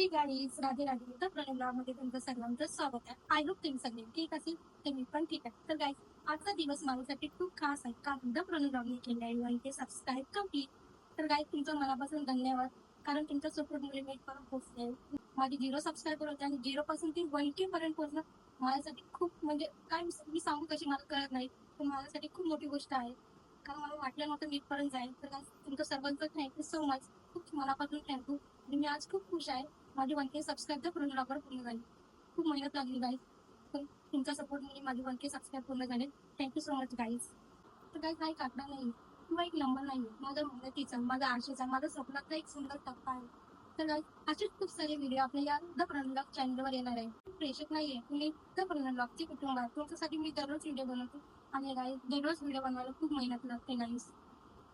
ठीक गाईज राधे राधे. तर प्रणामध्ये तुमचं सर्वांचं स्वागत आहे. आय होप तुम्ही सगळे ठीक असेल? तर मी पण ठीक आहे. तर गाईज आजचा दिवस माझ्यासाठी खूप खास आहे. कारण द प्रणयरावने केले आहे? आणि ते सबस्क्राईब कंप्लीट तर गाईज तुमचं मनापासून धन्यवाद. कारण तुमच्या सपोर्टमुळे मी परत पोहोचले माझी झिरो सबस्क्राईबर होते आणि झिरो पासून ती वन के पर्यंत पोहोचणं माझ्यासाठी खूप म्हणजे काय मी सांगू कशी मला कळत नाही पण माझ्यासाठी खूप मोठी गोष्ट आहे. कारण मला वाटलं नव्हतं मी जाईल. तर तुमचं सर्वांचं थँक्यू सो मच खूप मनापासून थँक्यू आणि मी आज खूप खुश आहे. माझी वन के सबस्क्राईब तर पूर्ण लवकर पूर्ण झाली खूप मेहनत लागली गाईज पण तुमचा सपोर्टमुळे माझी वन के सबस्क्राईब पूर्ण झाले. Thank you so much guys तर गाईज काही काढला नाही. किंवा एक नंबर नाही. माझ्या मेहनतीचा माझ्या आशेचा माझ्या स्वप्नातला एक सुंदर टप्पा आहे. तर गाईज असेच खूप सारे व्हिडिओ आपल्या या द प्रणलॉग चॅनलवर येणार आहे. प्रेक्षक नाहीये. मी द प्रणलॉगचे कुटुंब आहे. तुमच्यासाठी मी दररोज व्हिडिओ बनवतो. आणि गाईज दररोज व्हिडिओ बनवायला खूप मेहनत लागते गाईज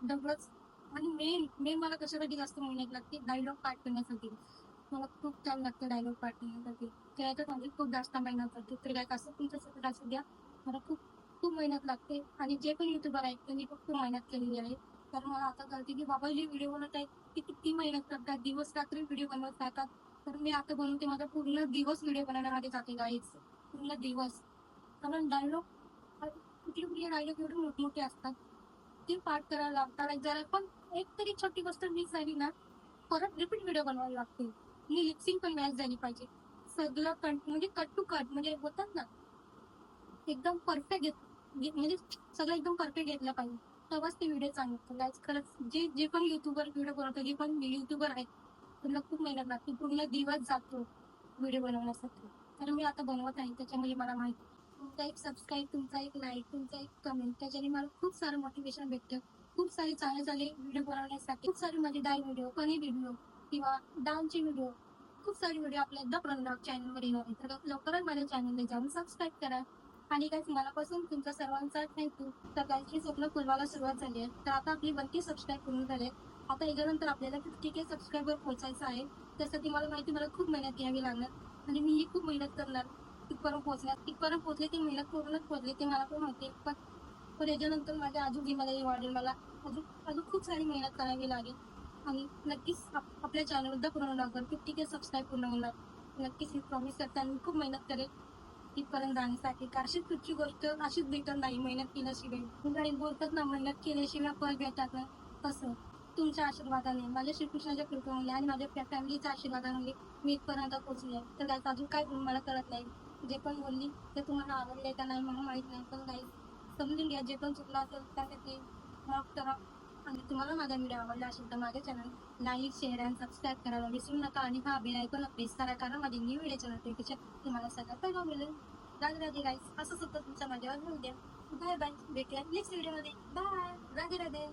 दररोज. आणि मेन मेन मला कशासाठी जास्त मेहनत लागते? डायलॉग पाठ करण्यासाठी. मला खूप छान लागतो डायलॉग पाठ त्याच्यात माझी खूप जास्त मेहनत लागते तर काय कसं तुमचं सपोर्ट असू द्या. मला खूप खूप मेहनत लागते. आणि जे पण युट्यूबर आहेत त्यांनी खूप खूप मेहनत केलेली आहे. कारण मला आता कळते की बाबा जे व्हिडिओ बनवत आहेत ते किती मेहनत करतात. दिवस रात्री व्हिडिओ बनवत राहतात. तर मी आता बनवते माझा पूर्ण दिवस व्हिडिओ बनवण्यामध्ये जाते गाईच पूर्ण दिवस. कारण डायलॉग कुठले कुठले डायलॉग एवढे मोठमोठे असतात. ते पाठ करायला लागतात. जरा पण एक तरी छोटी गोष्ट मिस झाली ना परत रिपीट व्हिडिओ बनवावी लागते. आणि लिपसिंग पण मॅच झाली पाहिजे. सगळं कट म्हणजे कट टू कट म्हणजे होतात ना एकदम परफेक्ट घेत म्हणजे, म्हणजे सगळं एकदम परफेक्ट घेतलं पाहिजे. तेव्हाच ते व्हिडिओ चांगले खरंच जे जे पण युट्यूबर व्हिडिओ बनवतात जे पण युट्यूबर आहेत त्यांना खूप मेहनत लागते. पूर्ण दिवस जातो व्हिडिओ बनवण्यासाठी. तर मी आता बनवत आहे त्याच्यामुळे मला माहिती तुमचा एक सबस्क्राईब तुमचा एक लाईक तुमचा एक कमेंट त्याच्याने मला खूप सारं मोटिवेशन भेटतं. खूप सारे चांगले चांगले व्हिडिओ बनवण्यासाठी. खूप सारे मजेदार व्हिडिओ फनी व्हिडिओ किंवा डान्सचे व्हिडिओ खूप सारे व्हिडिओ आपल्या द प्रणॉग चॅनलवर येणार आहेत तर लवकरच माझ्या चॅनलला जाऊन सबस्क्राईब करा. आणि काय मनापासून तुमच्या सर्वांचा थँक्यू तर काहीची स्वप्न फुलवायला सुरुवात झाली आहे. तर आता आपली बनकी सबस्क्राईब पूर्ण झाले आता याच्यानंतर आपल्याला फिफ्टी के सबस्क्राईबर पोहोचायचं आहे. त्यासाठी मला माहिती मला खूप मेहनत घ्यावी लागणार. आणि मीही खूप मेहनत करणार तिथपर्यंत पोहोचण्यात. तिथपर्यंत पोहोचले ती मेहनत पूर्णच पोहोचले ते मला पण माहिती पण पण याच्यानंतर माझ्या अजून जिम्मेदारी वाढेल मला अजून अजून खूप सारी मेहनत करावी लागेल. आणि नक्कीच आप- आपल्या चॅनलबद्दल पूर्ण होणार फिफ्टी के सबस्क्राईब पूर्ण होणार नक्कीच ही प्रॉमिस करते आणि खूप मेहनत करेल तिथपर्यंत जाण्यासाठी. अशीच कुठची गोष्ट अशीच भेटत नाही मेहनत केल्याशिवाय. काही बोलतात ना मेहनत केल्याशिवाय फळ भेटत ना तसं. तुमच्या आशीर्वादाने माझ्या श्रीकृष्णाच्या कृपेमुळे आणि माझ्या फॅमिलीच्या आशीर्वादामुळे मी इथपर्यंत पोहोचले तर काय अजून काय मला कळत नाही. जे पण बोलली ते तुम्हाला आवडले का नाही मला माहीत नाही. पण नाही समजून घ्या. जे पण चुकलं असेल त्यासाठी माफ करा. आणि तुम्हाला माझा व्हिडिओ आवडला असेल तर माझ्या चॅनल लाईक शेअर आणि सबस्क्राईब करायला विसरू नका. आणि हा बेल आयकॉन प्रेस करा कारण माझे न्यू व्हिडिओचे नोटिफिकेशन तुम्हाला सगळ्यात पहिला मिळेल. राधे राधे गाईस असं सुद्धा तुमच्या माझ्यावर मिळू द्या. बाय बाय भेटूया नेक्स्ट व्हिडिओमध्ये बाय राधे राधे.